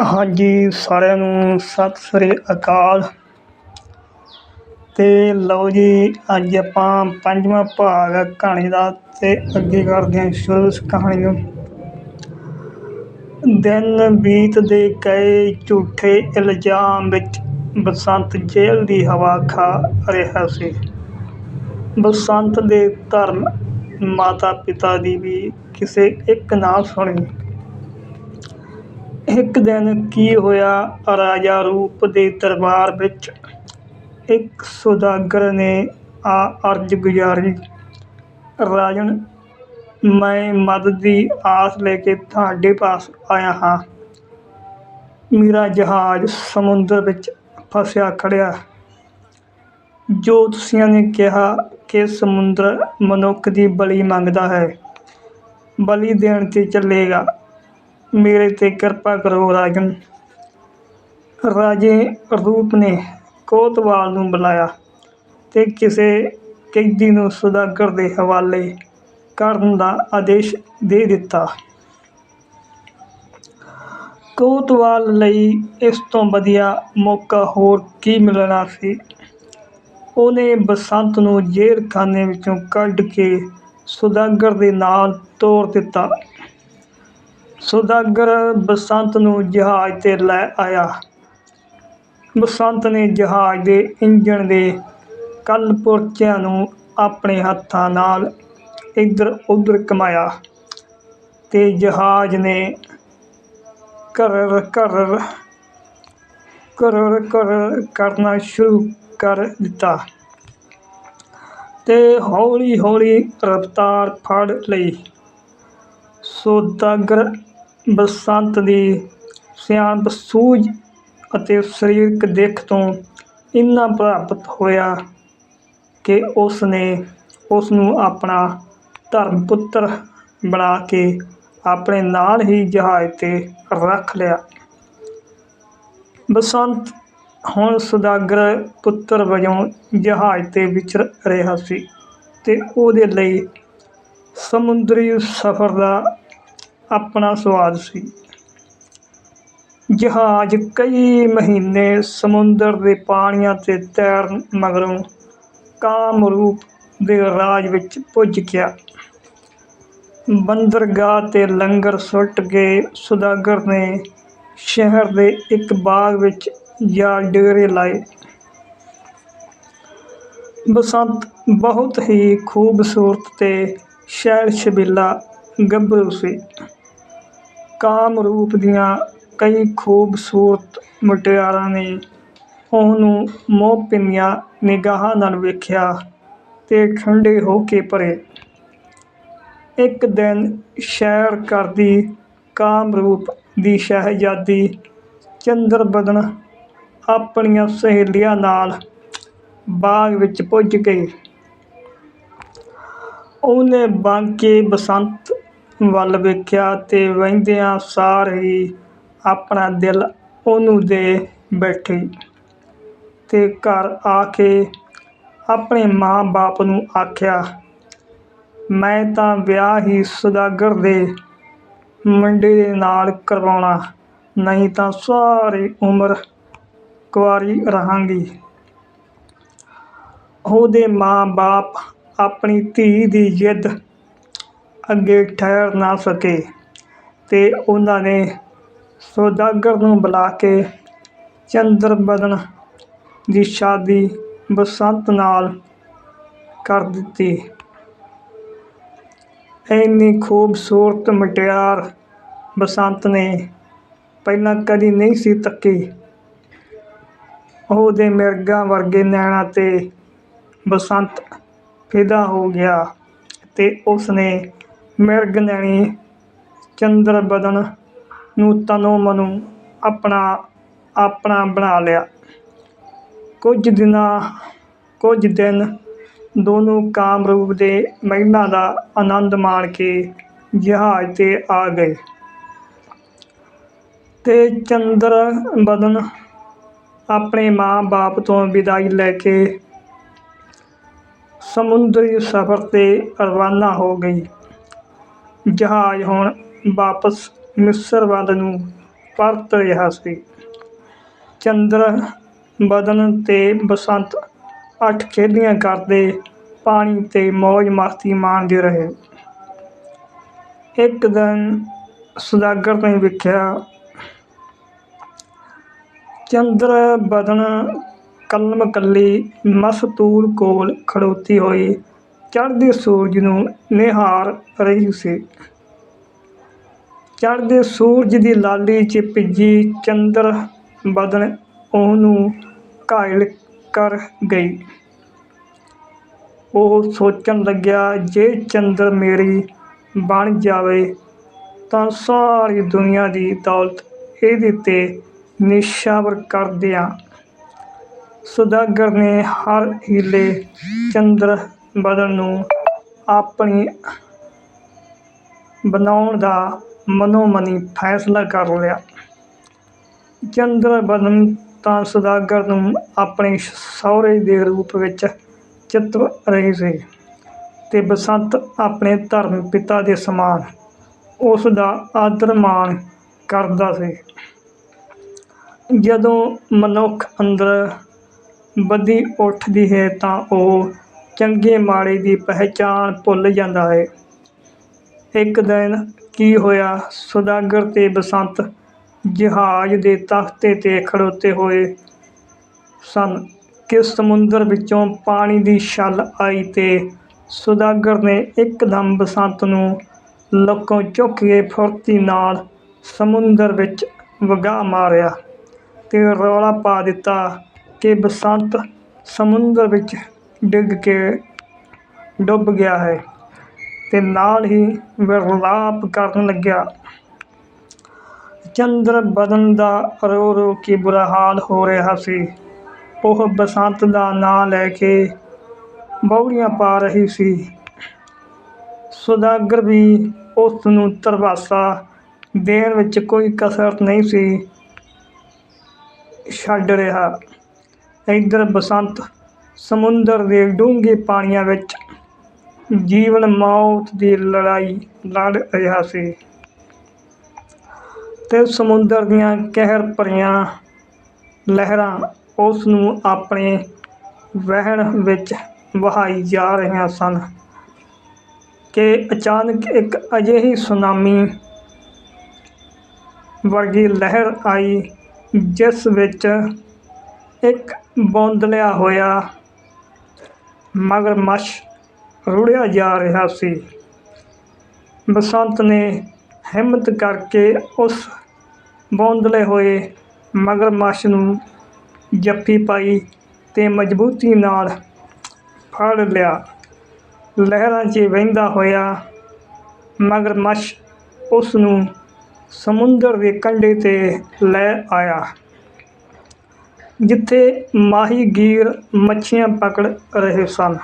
ਹਾਂਜੀ, ਸਾਰਿਆਂ ਨੂੰ ਸਤਿ ਸ੍ਰੀ ਅਕਾਲ। ਤੇ ਲਓ ਜੀ, ਅੱਜ ਆਪਾਂ ਪੰਜਵਾਂ ਭਾਗ ਆ ਕਹਾਣੀ ਦਾ ਤੇ ਅੱਗੇ ਕਰਦੇ ਹਾਂ ਸ਼ੁਰੂ ਇਸ ਕਹਾਣੀ ਨੂੰ। ਦਿਨ ਬੀਤਦੇ ਗਏ, ਝੂਠੇ ਇਲਜ਼ਾਮ ਵਿੱਚ ਬਸੰਤ ਜੇਲ੍ਹ ਦੀ ਹਵਾ ਖਾ ਰਿਹਾ ਸੀ। ਬਸੰਤ ਦੇ ਧਰਮ ਮਾਤਾ ਪਿਤਾ ਦੀ ਵੀ ਕਿਸੇ ਇੱਕ ਨਾ ਸੁਣੀ। ਇੱਕ ਦਿਨ ਕੀ ਹੋਇਆ? ਰਾਜਾ ਰੂਪ ਦੇ ਦਰਬਾਰ ਵਿੱਚ ਇੱਕ ਸੁਦਾਗਰ ਨੇ ਆ ਅਰਜ਼ ਗੁਜ਼ਾਰੀ। ਰਾਜਨ, ਮੈਂ ਮਦਦ ਦੀ ਆਸ ਲੈ ਕੇ ਤੁਹਾਡੇ ਪਾਸ ਆਇਆ ਹਾਂ। ਮੇਰਾ ਜਹਾਜ਼ ਸਮੁੰਦਰ ਵਿੱਚ ਫਸਿਆ ਖੜਿਆ। ਜੋਤਸ਼ੀਆਂ ਨੇ ਕਿਹਾ ਕਿ ਸਮੁੰਦਰ ਮਨੁੱਖ ਦੀ ਬਲੀ ਮੰਗਦਾ ਹੈ, ਬਲੀ ਦੇਣ ਤੇ ਚੱਲੇਗਾ। ਮੇਰੇ ਤੇ ਕਿਰਪਾ ਕਰੋ ਰਾਜਨ। ਰਾਜੇ ਰੂਪ ਨੇ ਕੋਤਵਾਲ ਨੂੰ ਬੁਲਾਇਆ ਅਤੇ ਕਿਸੇ ਕੈਦੀ ਨੂੰ ਸੁਦਾਗਰ ਦੇ ਹਵਾਲੇ ਕਰਨ ਦਾ ਆਦੇਸ਼ ਦੇ ਦਿੱਤਾ। ਕੋਤਵਾਲ ਲਈ ਇਸ ਤੋਂ ਵਧੀਆ ਮੌਕਾ ਹੋਰ ਕੀ ਮਿਲਣਾ ਸੀ? ਉਹਨੇ ਬਸੰਤ ਨੂੰ ਜੇਲ੍ਹਖਾਨੇ ਵਿੱਚੋਂ ਕੱਢ ਕੇ ਸੁਦਾਗਰ ਦੇ ਨਾਲ ਤੋਰ ਦਿੱਤਾ। ਸੁਦਾਗਰ ਬਸੰਤ ਨੂੰ ਜਹਾਜ਼ ਤੇ ਲੈ ਆਇਆ। ਬਸੰਤ ਨੇ ਜਹਾਜ਼ ਦੇ ਇੰਜਣ ਦੇ ਕਲਪੁਰਚਿਆਂ ਨੂੰ ਆਪਣੇ ਹੱਥਾਂ ਨਾਲ ਇੱਧਰ ਉੱਧਰ ਘੁਮਾਇਆ ਅਤੇ ਜਹਾਜ਼ ਨੇ ਕਰਰ ਕਰਰ ਕਰਰ ਕਰਰ ਕਰਨਾ ਸ਼ੁਰੂ ਕਰ ਦਿੱਤਾ ਅਤੇ ਹੌਲੀ ਹੌਲੀ ਰਫ਼ਤਾਰ ਫੜ ਲਈ। ਸੌਦਾਗਰ ਬਸੰਤ ਦੀ ਸਿਆਣਪ ਸੂਝ ਅਤੇ ਸਰੀਰਕ ਦਿੱਖ ਤੋਂ ਇੰਨਾ ਪ੍ਰਭਾਵਿਤ ਹੋਇਆ ਕਿ ਉਸ ਨੇ ਉਸ ਨੂੰ ਆਪਣਾ ਧਰਮ ਪੁੱਤਰ ਬਣਾ ਕੇ ਆਪਣੇ ਨਾਲ ਹੀ ਜਹਾਜ਼ ਤੇ ਰੱਖ ਲਿਆ। ਬਸੰਤ ਹੁਣ ਸੁਦਾਗਰ ਪੁੱਤਰ ਵਜੋਂ ਜਹਾਜ਼ ਤੇ ਵਿਚਰ ਰਿਹਾ ਸੀ ਤੇ ਉਹਦੇ ਲਈ ਸਮੁੰਦਰੀ ਸਫ਼ਰ ਦਾ ਆਪਣਾ ਸਵਾਦ ਸੀ। ਜਹਾਜ਼ ਕਈ ਮਹੀਨੇ ਸਮੁੰਦਰ ਦੇ ਪਾਣੀਆਂ ਤੇ ਤੈਰਨ ਮਗਰੋਂ ਕਾਮਰੂਪ ਦੇ ਰਾਜ ਵਿੱਚ ਪੁੱਜ ਗਿਆ। ਬੰਦਰਗਾਹ ਤੇ ਲੰਗਰ ਸੁੱਟ ਕੇ ਸੁਦਾਗਰ ਨੇ ਸ਼ਹਿਰ ਦੇ ਇੱਕ ਬਾਗ ਵਿੱਚ ਜਾ ਡੇਰੇ ਲਾਏ। ਬਸੰਤ ਬਹੁਤ ਹੀ ਖੂਬਸੂਰਤ ਤੇ ਸ਼ੈਲ ਸ਼ਬੀਲਾ ਗੱਭਰੂ ਸੀ। ਕਾਮਰੂਪ ਦੀਆਂ ਕਈ ਖੂਬਸੂਰਤ ਮੁਟਿਆਰਾਂ ਨੇ ਉਹਨੂੰ ਮੋਹ ਭਿੰਨੀਆਂ ਨਿਗਾਹਾਂ ਨਾਲ ਵੇਖਿਆ ਅਤੇ ਠੰਡੇ ਹੋ ਕੇ ਭਰੇ ਇੱਕ ਦਿਨ ਸੈਰ ਕਰਦੀ ਕਾਮਰੂਪ ਦੀ ਸ਼ਹਿਜ਼ਾਦੀ ਚੰਦਰ ਬਦਨ ਆਪਣੀਆਂ ਸਹੇਲੀਆਂ ਨਾਲ ਬਾਗ ਵਿੱਚ ਪੁੱਜ ਗਈ। ਉਹਨੇ ਬਾਂਕੇ ਬਸੰਤ ਵੱਲ ਵੇਖਿਆ ਅਤੇ ਵਹਿੰਦਿਆਂ ਸਾਰ ਹੀ ਆਪਣਾ ਦਿਲ ਉਹਨੂੰ ਦੇ ਬੈਠੀ ਅਤੇ ਘਰ ਆ ਕੇ ਆਪਣੇ ਮਾਂ-ਬਾਪ ਨੂੰ ਆਖਿਆ, ਮੈਂ ਤਾਂ ਵਿਆਹ ਹੀ ਸੁਦਾਗਰ ਦੇ ਮੁੰਡੇ ਦੇ ਨਾਲ ਕਰਵਾਉਣਾ, ਨਹੀਂ ਤਾਂ ਸਾਰੀ ਉਮਰ ਕੁਆਰੀ ਰਹਾਂਗੀ। ਉਹਦੇ ਮਾਂ-ਬਾਪ ਆਪਣੀ ਧੀ ਦੀ ਜਿੱਦ ਅੱਗੇ ਠਹਿਰ ਨਾ ਸਕੇ ਅਤੇ ਉਹਨਾਂ ਨੇ ਸੌਦਾਗਰ ਨੂੰ ਬੁਲਾ ਕੇ ਚੰਦਰ ਬਦਨ ਦੀ ਸ਼ਾਦੀ ਬਸੰਤ ਨਾਲ ਕਰ ਦਿੱਤੀ। ਇੰਨੀ ਖੂਬਸੂਰਤ ਮੁਟਿਆਰ ਬਸੰਤ ਨੇ ਪਹਿਲਾਂ ਕਦੀ ਨਹੀਂ ਸੀ ਤੱਕੀ। ਉਹਦੇ ਮਿਰਗਾਂ ਵਰਗੇ ਨੈਣਾਂ ਤੇ ਬਸੰਤ ਫਿਦਾ ਹੋ ਗਿਆ ਤੇ ਉਸਨੇ ਮਿਰਗ ਨੈਣੀ, ਚੰਦਰ ਬਦਨ ਨੂੰ ਤਨੋ ਮਨੋ ਆਪਣਾ ਆਪਣਾ ਬਣਾ ਲਿਆ। ਕੁਝ ਦਿਨਾਂ, ਕੁਝ ਦਿਨ ਦੋਨੋਂ ਕਾਮਰੂਪ ਦੇ ਮਹਿਲਾਂ ਦਾ ਆਨੰਦ ਮਾਣ ਕੇ ਜਹਾਜ਼ ਤੇ ਆ ਗਏ। ਤੇ ਚੰਦਰ ਬਦਨ ਆਪਣੇ ਮਾਂ-ਬਾਪ ਤੋਂ ਵਿਦਾਈ ਲੈ ਕੇ ਸਮੁੰਦਰੀ ਸਫ਼ਰ ਤੇ ਰਵਾਨਾ ਹੋ ਗਈ। ਜਹਾਜ਼ ਹੁਣ ਵਾਪਸ ਮਿਸਰ ਵੱਲ ਨੂੰ ਪਰਤ ਰਿਹਾ ਸੀ। ਚੰਦਰ ਬਦਨ ਤੇ ਬਸੰਤ ਅੱਠ ਖੇਡੀਆਂ ਕਰਦੇ ਪਾਣੀ ਤੇ ਮੌਜ ਮਸਤੀ ਮਾਣਦੇ ਰਹੇ। ਇੱਕ ਦਿਨ ਸੁਦਾਗਰ ਨੇ ਵੇਖਿਆ, ਚੰਦਰ ਬਦਨ ਕਲਮ ਕੱਲੀ ਮਸਤੂਰ ਕੋਲ ਖੜੋਤੀ ਹੋਈ ਚੜ੍ਹਦੇ ਸੂਰਜ ਨੂੰ ਨਿਹਾਰ ਰਹੀ ਸੀ। ਚੜ੍ਹਦੇ ਸੂਰਜ ਦੀ ਲਾਲੀ 'ਚ ਭਿੱਜੀ ਚੰਦਰ ਬਦਨ ਉਹਨੂੰ ਘਾਇਲ ਕਰ ਗਈ। ਉਹ ਸੋਚਣ ਲੱਗਿਆ, ਜੇ ਚੰਦਰ ਮੇਰੀ ਬਣ ਜਾਵੇ ਤਾਂ ਸਾਰੀ ਦੁਨੀਆ ਦੀ ਦੌਲਤ ਇਹਦੇ ਤੇ ਨਿਸ਼ਾਵਰ ਕਰ ਦਿਆਂ। ਸੁਦਾਗਰ ਨੇ ਹਰ ਹੀਲੇ ਚੰਦਰ ਬਦਨ ਨੂੰ ਆਪਣੀ ਬਣਾਉਣ ਦਾ ਮਨੋ ਮਨੀ ਫੈਸਲਾ ਕਰ ਲਿਆ। ਚੰਦਰ ਬਦਨ ਤਾਂ ਸੁਦਾਗਰ ਨੂੰ ਆਪਣੇ ਸਹੁਰੇ ਦੇ ਰੂਪ ਵਿੱਚ ਚਿਤਵ ਰਹੀ ਸੀ ਤੇ ਬਸੰਤ ਆਪਣੇ ਧਰਮ ਪਿਤਾ ਦੇ ਸਮਾਨ ਉਸ ਦਾ ਆਦਰ ਮਾਣ ਕਰਦਾ ਸੀ। ਜਦੋਂ ਮਨੁੱਖ ਅੰਦਰ ਬਦੀ ਉੱਠਦੀ ਹੈ ਤਾਂ ਉਹ ਚੰਗੇ ਮਾੜੇ ਦੀ ਪਹਿਚਾਣ ਭੁੱਲ ਜਾਂਦਾ ਹੈ। ਇੱਕ ਦਿਨ ਕੀ ਹੋਇਆ? ਸੁਦਾਗਰ ਤੇ ਬਸੰਤ ਜਹਾਜ਼ ਦੇ ਤਖਤੇ ਤੇ ਖੜੋਤੇ ਹੋਏ ਸਨ। ਕਿ ਸਮੁੰਦਰ ਵਿੱਚੋਂ ਪਾਣੀ ਦੀ ਛੱਲ ਆਈ ਤੇ ਸੁਦਾਗਰ ਨੇ ਇੱਕਦਮ ਬਸੰਤ ਨੂੰ ਲੱਕੋਂ ਚੁੱਕ ਕੇ ਫੁਰਤੀ ਨਾਲ ਸਮੁੰਦਰ ਵਿੱਚ ਵਗਾ ਮਾਰਿਆ ਤੇ ਰੌਲਾ ਪਾ ਦਿੱਤਾ ਕਿ ਬਸੰਤ ਸਮੁੰਦਰ ਵਿੱਚ ਡਿੱਗ ਕੇ ਡੁੱਬ ਗਿਆ ਹੈ ਅਤੇ ਨਾਲ ਹੀ ਵਿਰਲਾਪ ਕਰਨ ਲੱਗਿਆ। ਚੰਦਰ ਬਦਨ ਦਾ ਰੋ ਰੋ ਕੇ ਬੁਰਾ ਹਾਲ ਹੋ ਰਿਹਾ ਸੀ। ਉਹ ਬਸੰਤ ਦਾ ਨਾਂ ਲੈ ਕੇ ਬੌੜੀਆਂ ਪਾ ਰਹੀ ਸੀ। ਸੁਦਾਗਰ ਵੀ ਉਸ ਨੂੰ ਤਰਵਾਸਾ ਦੇਣ ਵਿੱਚ ਕੋਈ ਕਸਰ ਨਹੀਂ ਸੀ। ਛੱਡ ਰਿਹਾ। ਇੱਧਰ ਬਸੰਤ ਸਮੁੰਦਰ ਦੇ ਡੂੰਘੇ ਪਾਣੀਆਂ ਵਿੱਚ ਜੀਵਨ ਮੌਤ ਦੀ ਲੜਾਈ ਲੜ ਰਿਹਾ ਸੀ। ਤੇ ਸਮੁੰਦਰ ਦੀਆਂ ਕਹਿਰ ਭਰੀਆਂ ਲਹਿਰਾਂ ਉਸ ਨੂੰ ਆਪਣੇ ਵਹਿਣ ਵਿੱਚ ਵਹਾਈ ਜਾ ਰਹੀਆਂ ਸਨ ਕਿ ਅਚਾਨਕ ਇੱਕ ਅਜਿਹੀ ਸੁਨਾਮੀ ਵਰਗੀ ਲਹਿਰ ਆਈ, ਜਿਸ ਵਿੱਚ ਇੱਕ ਬੌਂਦਲਿਆ ਹੋਇਆ ਮਗਰਮੱਛ ਰੁੜਿਆ ਜਾ ਰਿਹਾ ਸੀ। ਬਸੰਤ ਨੇ ਹਿੰਮਤ ਕਰਕੇ ਉਸ ਬੌਂਦਲੇ ਹੋਏ ਮਗਰਮੱਛ ਨੂੰ ਜੱਫੀ ਪਾਈ ਅਤੇ ਮਜ਼ਬੂਤੀ ਨਾਲ ਫੜ ਲਿਆ। ਲਹਿਰਾਂ 'ਚ ਵਹਿੰਦਾ ਹੋਇਆ ਮਗਰਮੱਛ ਉਸ ਨੂੰ ਸਮੁੰਦਰ ਦੇ ਕੰਢੇ ਤੇ ਲੈ ਆਇਆ। ਜਿੱਥੇ ਮਾਹੀਗੀਰ ਮੱਛੀਆਂ ਪਕੜ ਰਹੇ ਸਨ।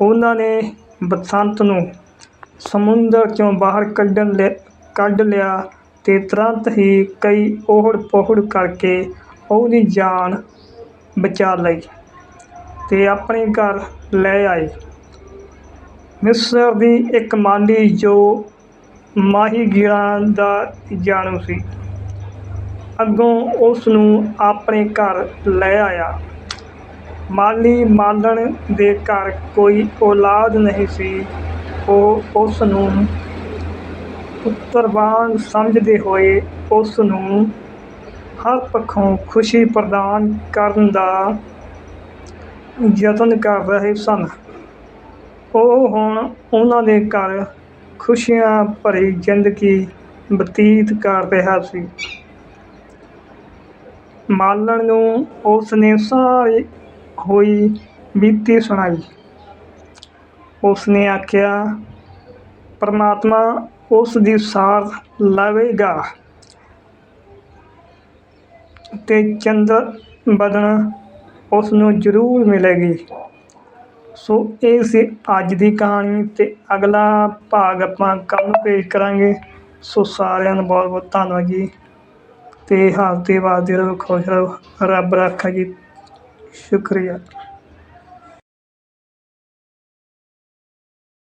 ਉਹਨਾਂ ਨੇ ਬਸੰਤ ਨੂੰ ਸਮੁੰਦਰ 'ਚੋਂ ਬਾਹਰ ਕੱਢਣ ਲਿ ਕੱਢ ਲਿਆ ਅਤੇ ਤੁਰੰਤ ਹੀ ਕਈ ਓਹੜ ਪੋਹੜ ਕਰਕੇ ਉਹਦੀ ਜਾਨ ਬਚਾ ਲਈ ਅਤੇ ਆਪਣੇ ਘਰ ਲੈ ਆਏ। ਮਿਸਰ ਦੀ ਇੱਕ ਮਾਲੀ ਜੋ ਮਾਹੀਗੀਰਾਂ ਦਾ ਜਾਣੂ ਸੀ। ਅੱਗੋਂ ਉਸ ਨੂੰ ਆਪਣੇ ਘਰ ਲੈ ਆਇਆ। ਮਾਲੀ ਮਾਲਣ ਦੇ ਘਰ ਕੋਈ ਔਲਾਦ ਨਹੀਂ ਸੀ। ਉਹ ਉਸ ਨੂੰ ਪੁੱਤਰ ਵਾਂਗ ਸਮਝਦੇ ਹੋਏ ਉਸ ਨੂੰ ਹਰ ਪੱਖੋਂ ਖੁਸ਼ੀ ਪ੍ਰਦਾਨ ਕਰਨ ਦਾ ਯਤਨ ਕਰ ਰਹੇ ਸਨ। ਉਹ ਹੁਣ ਉਹਨਾਂ ਦੇ ਘਰ ਖੁਸ਼ੀਆਂ ਭਰੀ ਜ਼ਿੰਦਗੀ ਬਤੀਤ ਕਰ ਰਿਹਾ ਸੀ। ਮਾਲਣ ਨੂੰ ਉਸ ਨੇ ਸਾਰੀ ਹੋਈ ਬੀਤੀ ਸੁਣਾਈ। ਉਸ ਨੇ ਆਖਿਆ, ਪਰਮਾਤਮਾ ਉਸ ਦੀ ਸਾਰ ਲਵੇਗਾ ਤੇ ਚੰਦਰ ਬਦਨ ਉਸ ਨੂੰ ਜ਼ਰੂਰ ਮਿਲੇਗੀ। ਸੋ ਇਹ ਸੀ ਅੱਜ ਦੀ ਕਹਾਣੀ ਤੇ ਅਗਲਾ ਭਾਗ ਆਪਾਂ ਕੱਲ੍ਹ ਨੂੰ ਪੇਸ਼ ਕਰਾਂਗੇ। ਸੋ ਸਾਰਿਆਂ ਨੂੰ ਬਹੁਤ ਬਹੁਤ ਧੰਨਵਾਦ ਜੀ। ਅਤੇ ਹੱਸਦੇ ਵਸਦੇ ਰਹੋ ਖੁਸ਼ ਰੱਬ ਰਾਖਾ ਜੀ ਸ਼ੁਕਰੀਆ।